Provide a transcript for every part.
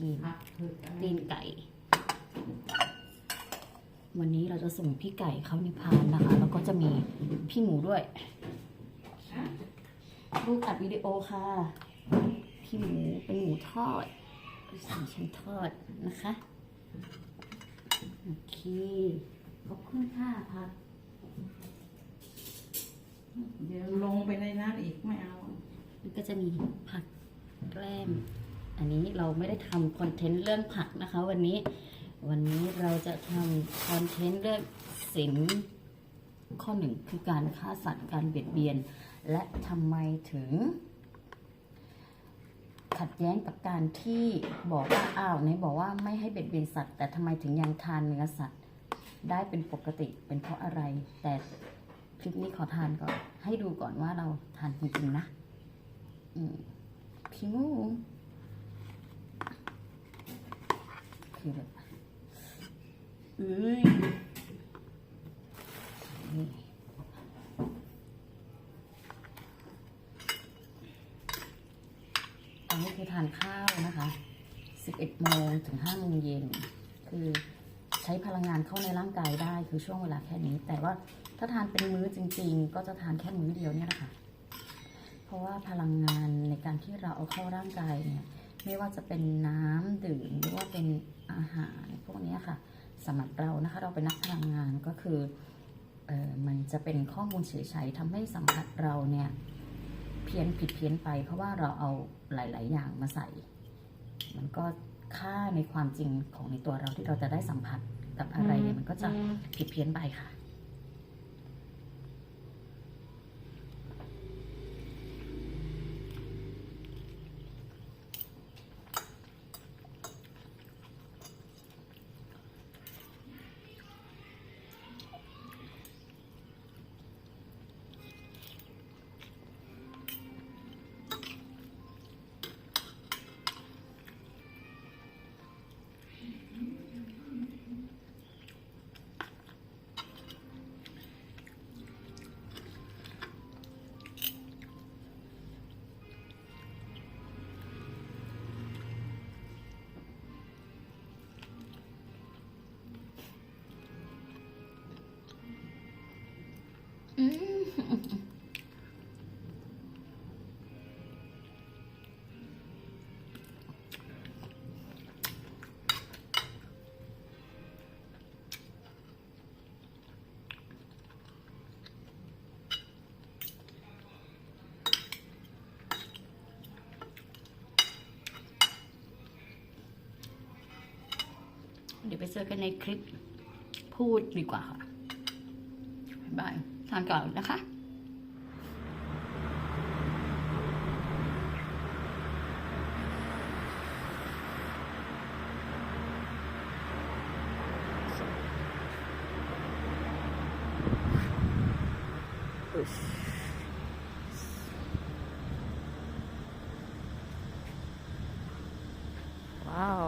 ชีมผักเผือกอะไรตีนไก่ วันนี้เราจะส่งพี่ไก่เข้านิพพานนะคะ แล้วก็จะมีพี่หมูด้วยอะลูกอัดวิดีโอค่ะ พี่หมูเป็นหมูทอดสามชั้นทอดนะคะ โอเค ขอบคุณค่ะพักเดี๋ยวลงไปในนั้นอีกไม่เอามันก็จะมีผักแกล้ม อันนี้เราไม่ได้ทำคอนเทนต์เรื่องผักนะคะ วันนี้วันนี้เราจะทำคอนเทนต์เรื่องศิลข้อหนึ่งคือการฆ่าสัตว์การเบียดเบียน และทำไมถึง ขัดแย้งกับการที่บอกว่าอ้าวไหนบอกว่าไม่ให้เบียดเบียนสัตว์ แต่ทำไมถึงยังทานเนื้อสัตว์ ได้เป็นปกติเป็นเพราะอะไร แต่คลิปนี้ขอทานก่อน ให้ดูก่อนว่าเราทานจริงๆนะ อืมพี่หมู คือแบบเอ้ยนี่อันนี้คือทานข้าวนะคะ 11โมงถึง5โมงเย็น คือใช้พลังงานเข้าในร่างกายได้คือช่วงเวลาแค่นี้ แต่ว่าถ้าทานเป็นมื้อจริง ๆ ก็จะทานแค่มื้อเดียวเนี่ยแหละค่ะ เพราะว่าพลังงานในการที่เราเอาเข้าร่างกายเนี่ย ไม่ว่าจะเป็นน้ำดื่มหรือว่าเป็นอาหารพวกเนี้ยค่ะสำหรับเรานะคะเราเป็นนักพลังงานก็คือเออมันจะเป็นข้อมูลเฉยๆทำให้สัมผัสเราเนี่ยเพี้ยนผิดเพี้ยนไป เพราะว่าเราเอาหลาย ๆ อย่างมาใส่ มันก็ค่าในความจริงของในตัวเราที่เราจะได้สัมผัสกับอะไรเนี่ยมันก็จะผิดเพี้ยนไปค่ะ เดี๋ยวไปเจอกันในคลิปพูดดีกว่าค่ะ ทานก่อนนะคะ ว้าว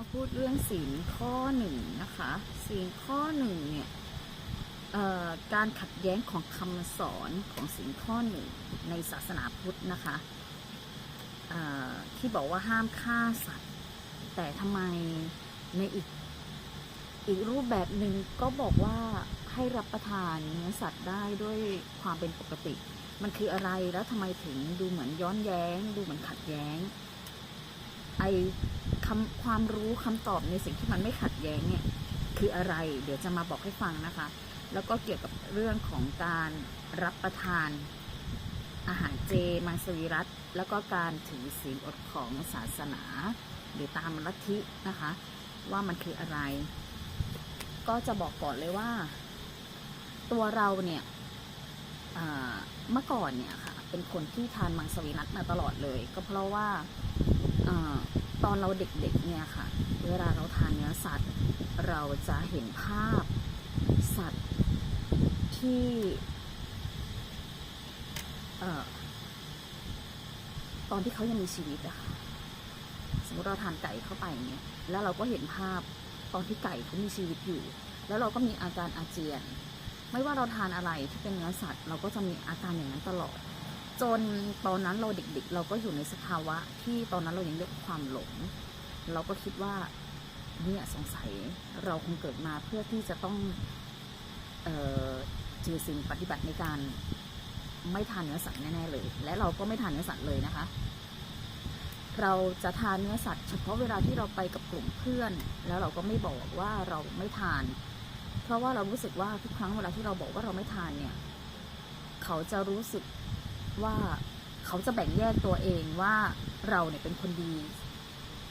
อ พูดเรื่องศีลข้อหนึ่งนะคะศีลข้อหนึ่งเนี่ยการขัดแย้งของคำสอนของศีลข้อหนึ่งในศาสนาพุทธนะคะที่บอกว่าห้ามฆ่าสัตว์ แต่ทำไมในอีกอีกรูปแบบหนึ่งก็บอกว่าให้รับประทานเนื้อสัตว์ได้ด้วยความเป็นปกติ มันคืออะไรแล้วทำไมถึงดูเหมือนย้อนแย้ง ดูเหมือนขัดแย้ง ไอ คำความรู้คำตอบในสิ่งที่มันไม่ขัดแย้งเนี่ยคืออะไร เดี๋ยวจะมาบอกให้ฟังนะคะ แล้วก็เกี่ยวกับเรื่องของการรับประทาน อาหารเจมังสวิรัตแล้วก็การถือศีลอดของศาสนา หรือตามลัทธินะคะ ว่ามันคืออะไร ก็จะบอกก่อนเลยว่า ตัวเราเนี่ยเมื่อก่อนเนี่ยค่ะ เป็นคนที่ทานมังสวิรัตมาตลอดเลย ก็เพราะว่า ตอนเราเด็กๆเนี่ยค่ะ เวลาเราทานเนื้อสัตว์ เราจะเห็นภาพสัตว์ที่เอ่อตอนที่เขายังมีชีวิตอะค่ะสมมติเราทานไก่เข้าไปอย่างเงี้ยแล้วเราก็เห็นภาพตอนที่ไก่เขามีชีวิตอยู่ แล้วเราก็มีอาการอาเจียน ไม่ว่าเราทานอะไรที่เป็นเนื้อสัตว์ เราก็จะมีอาการอย่างนั้นตลอด จนตอนนั้นเราเด็กๆ เราก็อยู่ในสภาวะที่ตอนนั้นเรายังเรียกความหลง เราก็คิดว่าเนี่ยสงสัยเราคงเกิดมาเพื่อที่จะต้องเอ่อถือสิ่งปฏิบัติในการไม่ทานเนื้อสัตว์แน่ๆเลย และเราก็ไม่ทานเนื้อสัตว์เลยนะคะ เราจะทานเนื้อสัตว์เฉพาะเวลาที่เราไปกับกลุ่มเพื่อน แล้วเราก็ไม่บอกว่าเราไม่ทาน เพราะว่าเรารู้สึกว่าทุกครั้งเวลาที่เราบอกว่าเราไม่ทานเนี่ย เขาจะรู้สึก ว่าเขาจะแบ่งแยกตัวเองว่าเราเนี่ยเป็นคนดี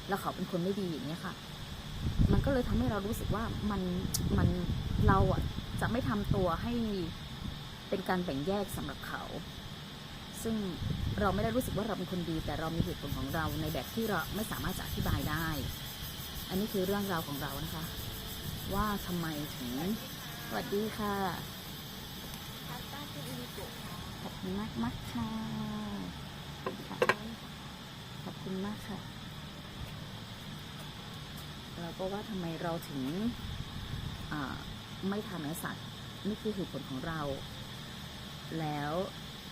แล้วเขาเป็นคนไม่ดีอย่างเงี้ยค่ะ มันก็เลยทำให้เรารู้สึกว่ามันมันเราอะจะไม่ทำตัวให้เป็นการแบ่งแยกสำหรับเขา ซึ่งเราไม่ได้รู้สึกว่าเราเป็นคนดี แต่เรามีเหตุผลของเราในแบบที่เราไม่สามารถจะอธิบายได้ อันนี้คือเรื่องราวของเรานะคะ ว่าทำไมถึงสวัสดีค่ะ คุณมากมากค่ะขอบคุณมากค่ะแล้วก็ว่าทำไมเราถึงไม่ทานเนื้อสัตว์นี่คือเหตุผลของเรา แล้ว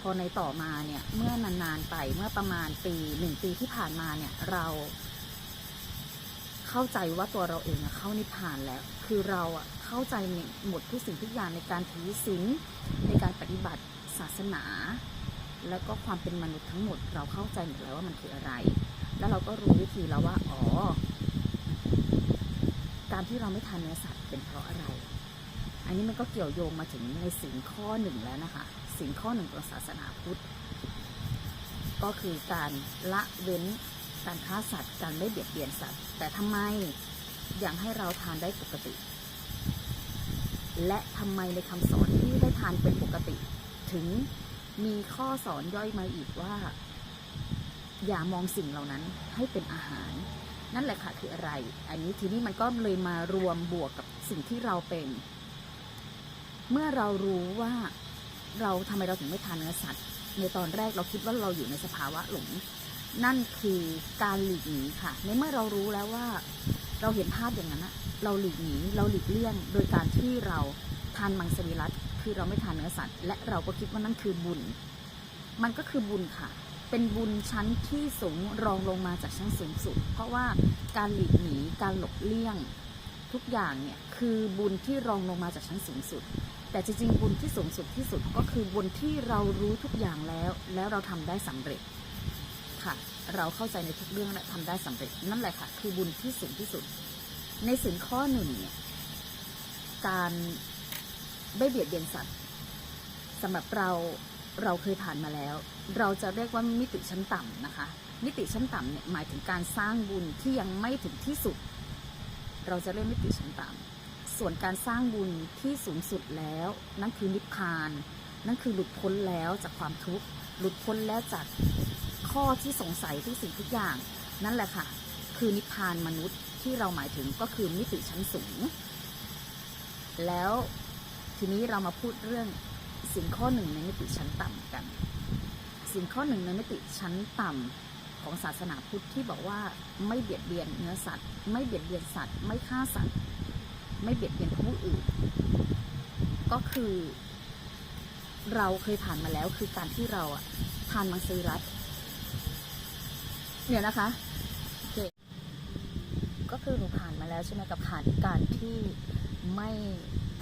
พอในต่อมาเนี่ย เมื่อนานๆไปเมื่อประมาณปีหนึ่งปีที่ผ่านมาเนี่ยเราเข้าใจว่าตัวเราเองเข้านิพพานแล้ว คือเราอะเข้าใจหมดทุกสิ่งทุกอย่างในการถือศีลในการปฏิบัติ ศาสนา แล้วก็ความเป็นมนุษย์ทั้งหมด เราเข้าใจหมดแล้วว่ามันคืออะไร แล้วเราก็รู้วิธีแล้วว่าอ๋อการที่เราไม่ทานเนื้อสัตว์เป็นเพราะอะไร อันนี้มันก็เกี่ยวโยงมาถึงในสิ่งข้อหนึ่งแล้วนะคะสิ่งข้อหนึ่งของศาสนาพุทธ ก็คือการละเว้นการฆ่าสัตว์ การไม่เบียดเบียนสัตว์ แต่ทำไมอยังให้เราทานได้ปกติ และทำไมในคำสอนที่ได้ทานเป็นปกติ ถึงมีข้อสอนย่อยมาอีกว่า อย่ามองสิ่งเหล่านั้นให้เป็นอาหาร นั่นแหละค่ะคืออะไร อันนี้ทีนี้มันก็เลยมารวมบวกกับสิ่งที่เราเป็น เมื่อเรารู้ว่าเราทำไมเราถึงไม่ทานเนื้อสัตว์ ในตอนแรกเราคิดว่าเราอยู่ในสภาวะหลง นั่นคือการหลีกหนีค่ะ ในเมื่อเรารู้แล้วว่า เราเห็นภาพอย่างนั้นอะเราหลีกหนีเราหลีกเลี่ยง โดยการที่เราทานมังสวิรัต คือเราไม่ทานเนื้อสัตว์ และเราก็คิดว่านั่นคือบุญ มันก็คือบุญค่ะ เป็นบุญชั้นที่สูงรองลงมาจากชั้นสูงสุด เพราะว่าการหลีกหนีการหลบเลี่ยง ทุกอย่างเนี่ยคือบุญที่รองลงมาจากชั้นสูงสุด แต่จริงๆบุญที่สูงสุดที่สุดก็คือบุญที่เรารู้ทุกอย่างแล้ว แล้วเราทำได้สำเร็จค่ะ เราเข้าใจในทุกเรื่องและทำได้สำเร็จ นั่นแหละค่ะ คือบุญที่สูงที่สุด ในสิ่งข้อหนึ่งเนี่ยการ ไม่เบียดเบียนสัตว์สำหรับเราเราเคยผ่านมาแล้ว เราจะเรียกว่ามิติชั้นต่ำนะคะ มิติชั้นต่ำเนี่ยหมายถึงการสร้างบุญที่ยังไม่ถึงที่สุด เราจะเรียกมิติชั้นต่ำส่วนการสร้างบุญที่สูงสุดแล้ว นั่นคือนิพพาน นั่นคือหลุดพ้นแล้วจากความทุกข์หลุดพ้นแล้วจากข้อที่สงสัยทุกสิ่งทุกอย่าง นั่นแหละค่ะ คือนิพพานมนุษย์ที่เราหมายถึงก็คือมิติชั้นสูง แล้ว ทีนี้เรามาพูดเรื่องสิ่งข้อหนึ่งในมิติชั้นต่ำกัน สิ่งข้อหนึ่งในมิติชั้นต่ำของศาสนาพุทธที่บอกว่าไม่เบียดเบียนเนื้อสัตว์ ไม่เบียดเบียนสัตว์ ไม่ฆ่าสัตว์ ไม่เบียดเบียนผู้อื่น ก็คือ เราเคยผ่านมาแล้วคือการที่เราอะทานมังสวิรัตเนี่ยนะคะโอเคก็คือหนูผ่านมาแล้วใช่ไหมกับผ่านการที่ไม่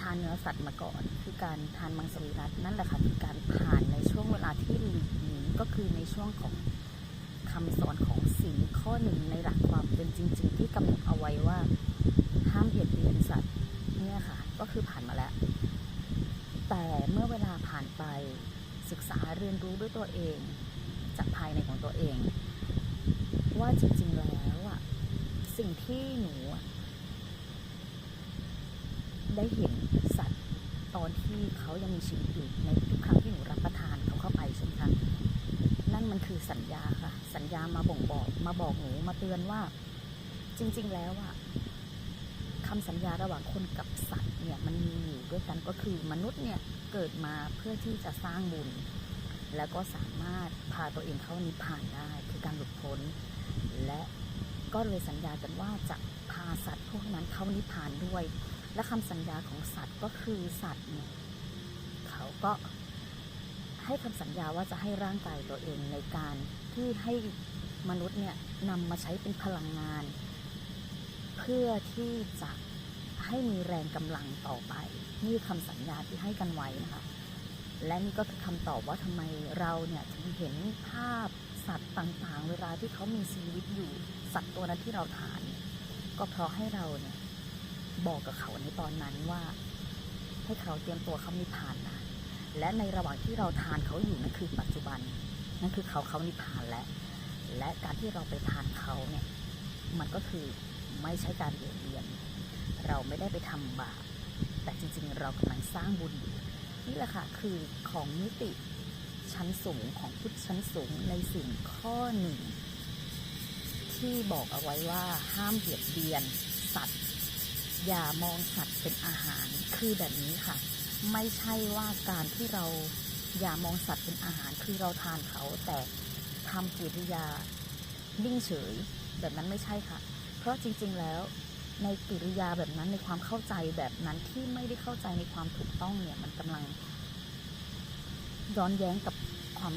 ทานเนื้อสัตว์มาก่อน คือการทานมังสวิรัตนั่นแหละค่ะคือการผ่านในช่วงเวลาที่หลีกหนีก็คือในช่วงของคำสอนของศีลข้อหนึ่งในหลักความเป็นจริง ๆ ที่กำหนดเอาไว้ว่าห้ามเบียดเบียนสัตว์เนี่ยค่ะ ก็คือผ่านมาแล้ว แต่เมื่อเวลาผ่านไปศึกษาเรียนรู้ด้วยตัวเอง จากภายในของตัวเอง ว่าจริงๆแล้วอะสิ่งที่หนูอะ ได้เห็นสัตว์ตอนที่เขายังมีชีวิตอยู่ในทุกครั้งที่หนูรับประทานเขาเข้าไปใช่ไหมคะนั่นมันคือสัญญาค่ะ สัญญามาบ่งบอกมาบอกหนูมาเตือนว่า จริง ๆ แล้วอะคำสัญญาระหว่างคนกับสัตว์เนี่ยมันมีอยู่ด้วยกันก็คือมนุษย์เนี่ยเกิดมาเพื่อที่จะสร้างบุญ แล้วก็สามารถพาตัวเองเข้านิพพานได้คือการหลุดพ้น และก็เลยสัญญากันว่าจะพาสัตว์พวกนั้นเข้านิพพานด้วย และคำสัญญาของสัตว์ก็คือสัตว์เนี่ยเขาก็ให้คำสัญญาว่าจะให้ร่างกายตัวเองในการที่ให้มนุษย์เนี่ยนำมาใช้เป็นพลังงาน เพื่อที่จะให้มีแรงกำลังต่อไป นี่คำสัญญาที่ให้กันไว้นะคะ และนี่ก็คือคำตอบว่าทำไมเราเนี่ยถึงเห็นภาพสัตว์ต่างๆ เวลาที่เขามีชีวิตอยู่สัตว์ตัวนั้นที่เราทาน ก็เพราะให้เราเนี่ย บอกกับเขาในตอนนั้นว่า ให้เขาเตรียมตัวเขานิพพานนะและในระหว่างที่เราทานเขาอยู่นั่นคือปัจจุบันนั่นคือเขาเขานิพพานแล้วและการที่เราไปทานเขาเนี่ยมันก็คือไม่ใช่การเบียดเบียน เราไม่ได้ไปทำบาปแต่จริงๆ เรากำลังสร้างบุญอยู่นี่แหละค่ะคือของมิติชั้นสูงของพุทธชั้นสูงในสิ่งข้อหนึ่งที่บอกเอาไว้ว่าห้ามเบียดเบียนสัตว์ อย่ามองสัตว์เป็นอาหารคือแบบนี้ค่ะ ไม่ใช่ว่าการที่เราอย่ามองสัตว์เป็นอาหารคือเราทานเขาแต่ทำกิริยานิ่งเฉยแบบนั้นไม่ใช่ค่ะ เพราะจริงๆแล้วในกิริยาแบบนั้นในความเข้าใจแบบนั้นที่ไม่ได้เข้าใจในความถูกต้องเนี่ยมันกำลังย้อนแย้งกับความ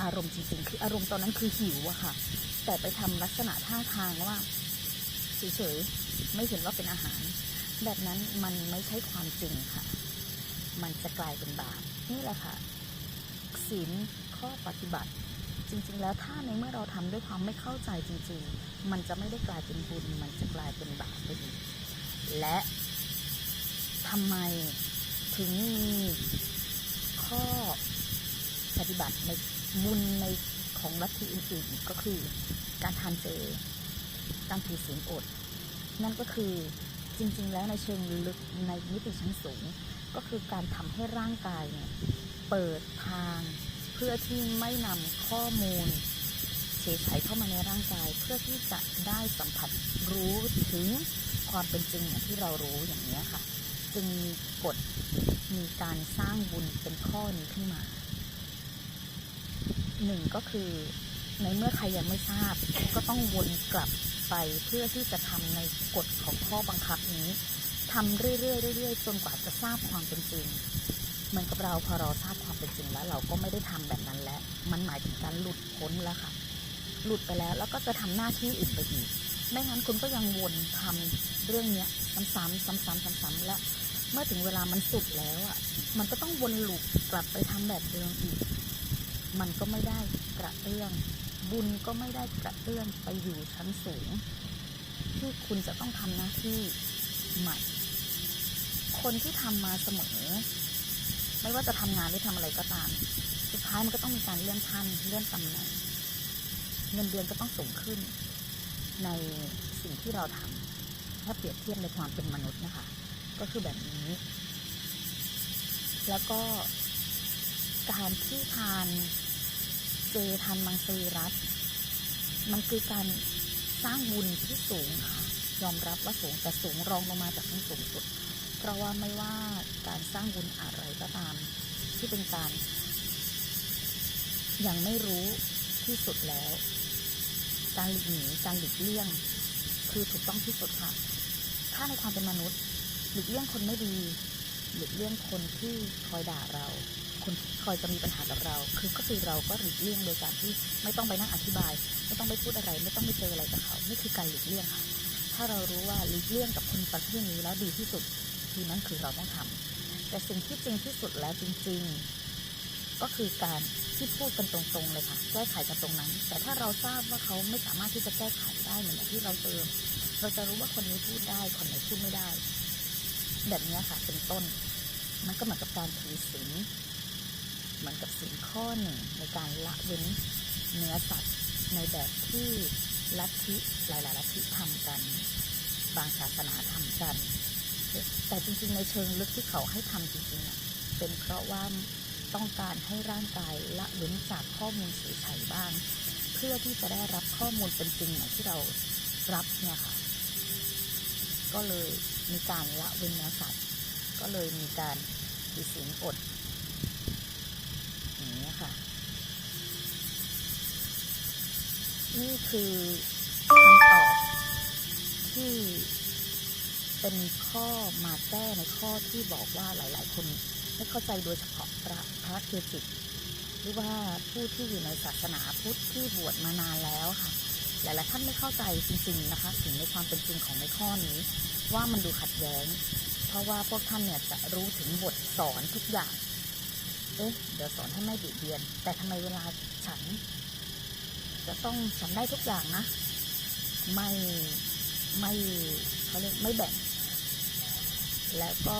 อารมณ์จริงๆคืออารมณ์ตอนนั้นคือหิวอะค่ะ แต่ไปทำลักษณะท่าทางว่าเฉยๆ ไม่เห็นว่าเป็นอาหาร แบบนั้นมันไม่ใช่ความจริงค่ะ มันจะกลายเป็นบาปนี่แหละค่ะศีลข้อปฏิบัติ จริง ๆ แล้วถ้าในเมื่อเราทำด้วยความไม่เข้าใจจริง ๆ มันจะไม่ได้กลายเป็นบุญ มันจะกลายเป็นบาปไปอีกและทำไมถึงมีข้อปฏิบัติในบุญในของลัทธิอื่นๆกก็คือการทานเจ การถือศีลอด นั่นก็คือจริงๆ แล้วในเชิงลึกในมิติชั้นสูง ก็คือการทำให้ร่างกายเนี่ยเปิดทางเพื่อที่ไม่นำข้อมูลเฉยๆเข้ามาในร่างกาย เพื่อที่จะได้สัมผัสรู้ถึงความเป็นจริงอย่างที่เรารู้อย่างนี้ค่ะ จึงมีกฎมีการสร้างบุญเป็นข้อนี้ขึ้นมาหนึ่งก็คือในเมื่อใครยังไม่ทราบก็ต้องวนกลับ ไปเพื่อที่จะทำในกฎของข้อบังคับนี้ทำเรื่อยๆเรื่อยๆจนกว่าจะทราบความเป็นจริงเหมือนกับเราพอเราทราบความเป็นจริงแล้ว เราก็ไม่ได้ทำแบบนั้นแล้วมันหมายถึงการหลุดพ้นแล้วค่ะ หลุดไปแล้วแล้วก็จะทำหน้าที่อื่นไปอีกไม่งั้นคุณก็ยังวนทำเรื่องเนี้ยซ้ำๆซ้ำๆซ้ำๆและเมื่อถึงเวลามันสุดแล้วอะ มันก็ต้องวนลูปกลับไปทำแบบเดิมอีก มันก็ไม่ได้กระเตื้อง บุญก็ไม่ได้กระเตื้องไปอยู่ชั้นสูง ที่คุณจะต้องทำหน้าที่ใหม่ คนที่ทำมาเสมอ ไม่ว่าจะทำงานหรือทำอะไรก็ตาม สุดท้ายมันก็ต้องมีการเลื่อนขั้นเลื่อนตำแหน่งเงินเดือนก็ต้องสูงขึ้น ในสิ่งที่เราทำถ้าเปรียบเทียบในความเป็นมนุษย์นะคะ ก็คือแบบนี้ แล้วก็การที่ทาน เจทานมังสวิรัตมันคือการสร้างบุญที่สูงค่ะ ยอมรับว่าสูงแต่สูงรองลงมาจากที่สูงสุด เพราะว่าไม่ว่าการสร้างบุญอะไรก็ตาม ที่เป็นการ ยังไม่รู้ที่สุดแล้ว การหลีกหนีการหลีกเลี่ยง คือถูกต้องที่สุดค่ะ ถ้าในความเป็นมนุษย์ หลีกเลี่ยงคนไม่ดี หลีกเลี่ยงคนที่คอยด่าเรา คนคอยจะมีปัญหากับเรา คือก็คือเราก็หลีกเลี่ยงโดยการที่ไม่ต้องไปนั่งอธิบาย ไม่ต้องไปพูดอะไร ไม่ต้องไปเจออะไรกับเขา นี่คือการหลีกเลี่ยงค่ะ ถ้าเรารู้ว่าหลีกเลี่ยงกับคนประเภทนี้แล้วดีที่สุดทีนั้นคือเราต้องทำแต่สิ่งที่จริงที่สุดแล้วจริง ๆ ก็คือการที่พูดกันตรงๆเลยค่ะ แก้ไขกันตรงนั้น แต่ถ้าเราทราบว่าเขาไม่สามารถที่จะแก้ไขได้เหมือนอย่างที่เราเจอเราจะรู้ว่าคนนี้พูดได้คนไหนพูดไม่ได้ แบบนี้ค่ะเป็นต้น มันก็เหมือนกับการถือศีล เหมือนกับศีลข้อหนึ่งในการละเว้นเนื้อสัตว์ในแบบที่ลัทธิหลายๆลัทธิทำกัน บางศาสนาทำกัน แต่จริงๆ ในเชิงลึกที่เขาให้ทำจริงๆเป็นเพราะว่าต้องการให้ร่างกายละเว้นจากข้อมูลเสียไฉบ้าง เพื่อที่จะได้รับข้อมูลเป็นจริงอย่างที่เรารับเนี่ยค่ะ ก็เลยมีการละเว้นเนื้อสัตว์ ก็เลยมีการถือศีลอดอย่างนี้ยค่ะ นี่คือคำตอบที่เป็นข้อมาแก้ในข้อที่บอกว่าหลาย ๆ คนไม่เข้าใจโดยเฉพาะพระพระเกจิหรือว่าผู้ที่อยู่ในศาสนาพุทธที่บวชมานานแล้วค่ะ หลาย ๆ ท่านไม่เข้าใจจริง ๆ นะคะ ถึงในความเป็นจริงของในข้อนี้ ว่ามันดูขัดแย้ง เพราะว่าพวกท่านเนี่ยจะรู้ถึงบทสอนทุกอย่าง เอ๊ะ เดี๋ยวสอนให้ไม่บิดเบียน แต่ทำไมเวลาฉัน จะต้องฉันได้ทุกอย่างนะ ไม่ไม่เขาเรียกไม่แบ่ง แล้วก็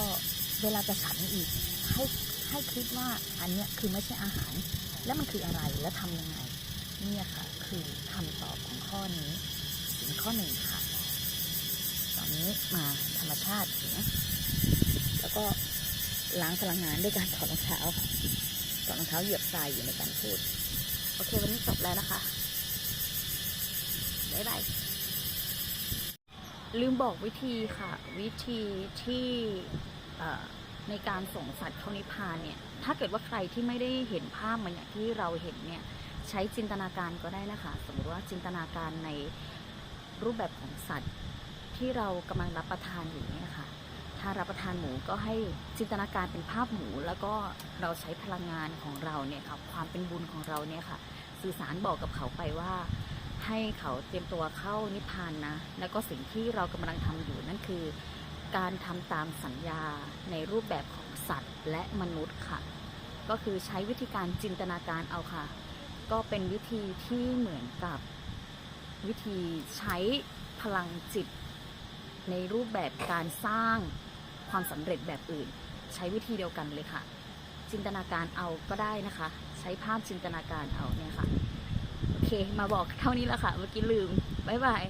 เวลาจะฉันอีกให้ให้คิดว่าอันเนี้ยคือไม่ใช่อาหาร แล้วมันคืออะไรและทำยังไงเนี่ยค่ะ คือคำตอบของข้อนี้ถึงข้อหนึ่งค่ะ ตอนนี้มาธรรมชาติถึงแล้วก็ล้างพลังงานด้วยการถอดรองเท้าค่ะถอดรองเท้าเหยียบทรายอยู่ในการพูด โอเค วันนี้จบแล้วนะคะ บ๊ายบาย ลืมบอกวิธีค่ะ วิธีที่ในการส่งสัตว์เข้านิพพานเนี่ย ถ้าเกิดว่าใครที่ไม่ได้เห็นภาพมือนอย่างที่เราเห็นเนี่ย ใช้จินตนาการก็ได้นะคะ สมมติว่าจินตนาการในรูปแบบของสัตว์ที่เรากำลังรับประทานอยู่เนี่ยค่ะ ถ้ารับประทานหมูก็ให้จินตนาการเป็นภาพหมู แล้วก็เราใช้พลังงานของเราเนี่ยค่ะ ความเป็นบุญของเราเนี่ยค่ะ สื่อสารบอกกับเขาไปว่า ให้เขาเตรียมตัวเข้านิพพานนะ แล้วก็สิ่งที่เรากำลังทำอยู่นั่นคือ การทำตามสัญญาในรูปแบบของสัตว์และมนุษย์ค่ะ ก็คือใช้วิธีการจินตนาการเอาค่ะ ก็เป็นวิธีที่เหมือนกับวิธีใช้พลังจิต ในรูปแบบการสร้างความสำเร็จแบบอื่น ใช้วิธีเดียวกันเลยค่ะ จินตนาการเอาก็ได้นะคะ ใช้ภาพจินตนาการเอาเนี่ยค่ะ เค มาบอกเท่านี้แล้วค่ะ เมื่อกี้ลืม บ๊ายบาย